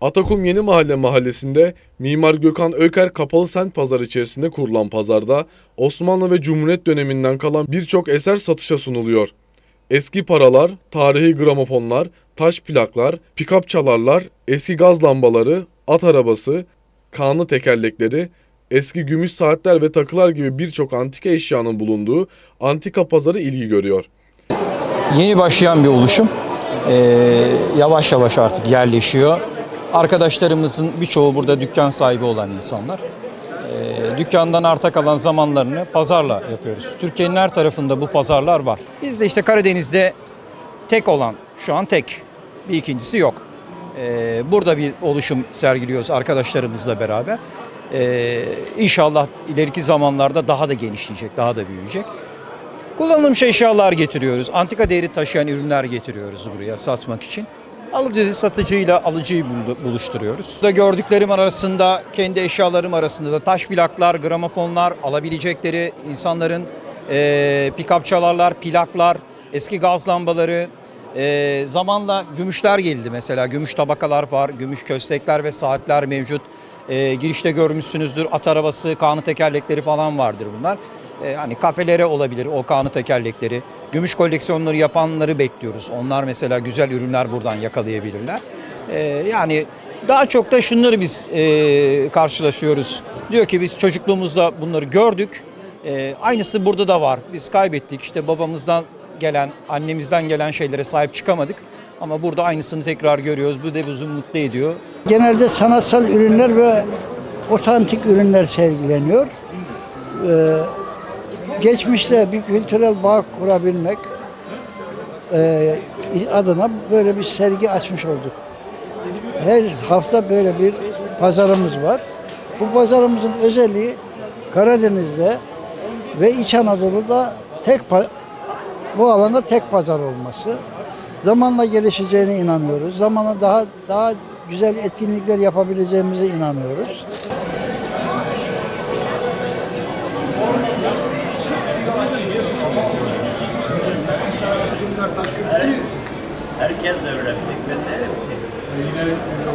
Atakum Yeni Mahalle mahallesinde Mimar Gökhan Öker Kapalı Sent Pazarı içerisinde kurulan pazarda Osmanlı ve Cumhuriyet döneminden kalan birçok eser satışa sunuluyor. Eski paralar, tarihi gramofonlar, taş plaklar, pikap çalarlar, eski gaz lambaları, at arabası, kanlı tekerlekleri, eski gümüş saatler ve takılar gibi birçok antika eşyanın bulunduğu antika pazarı ilgi görüyor. Yeni başlayan bir oluşum. Ee, yavaş yavaş artık yerleşiyor. Arkadaşlarımızın birçoğu burada dükkan sahibi olan insanlar. Ee, dükkandan arta kalan zamanlarını pazarla yapıyoruz. Türkiye'nin her tarafında bu pazarlar var. Biz de işte Karadeniz'de tek olan, şu an tek. Bir ikincisi yok. Ee, burada bir oluşum sergiliyoruz arkadaşlarımızla beraber. Ee, inşallah ileriki zamanlarda daha da genişleyecek, daha da büyüyecek. Kullanılmış eşyalar getiriyoruz. Antika değeri taşıyan ürünler getiriyoruz buraya satmak için. Alıcı satıcıyla alıcıyı bul- buluşturuyoruz. Burada gördüklerim arasında, kendi eşyalarım arasında da taş plaklar, gramofonlar, alabilecekleri insanların eee pikap çalarlar, plaklar, eski gaz lambaları, eee, zamanla gümüşler geldi mesela. Gümüş tabakalar var, gümüş köstekler ve saatler mevcut. Eee, girişte görmüşsünüzdür at arabası, kanı tekerlekleri falan vardır bunlar. Eee, hani kafelere olabilir o kanı tekerlekleri. Gümüş koleksiyonları yapanları bekliyoruz. Onlar mesela güzel ürünler buradan yakalayabilirler. Eee, yani daha çok da şunları biz eee, karşılaşıyoruz. Diyor ki biz çocukluğumuzda bunları gördük. Eee, aynısı burada da var. Biz kaybettik. İşte babamızdan gelen, annemizden gelen şeylere sahip çıkamadık. Ama burada aynısını tekrar görüyoruz. Bu da bizi mutlu ediyor. Genelde sanatsal ürünler ve otantik ürünler sergileniyor. Ee, geçmişte bir kültürel bağ kurabilmek e, adına böyle bir sergi açmış olduk. Her hafta böyle bir pazarımız var. Bu pazarımızın özelliği Karadeniz'de ve İç Anadolu'da tek bu alanda tek pazar olması. Zamanla gelişeceğine inanıyoruz. Zamanla daha daha güzel etkinlikler yapabileceğimize inanıyoruz. Herkes de öğrenmek. Ben de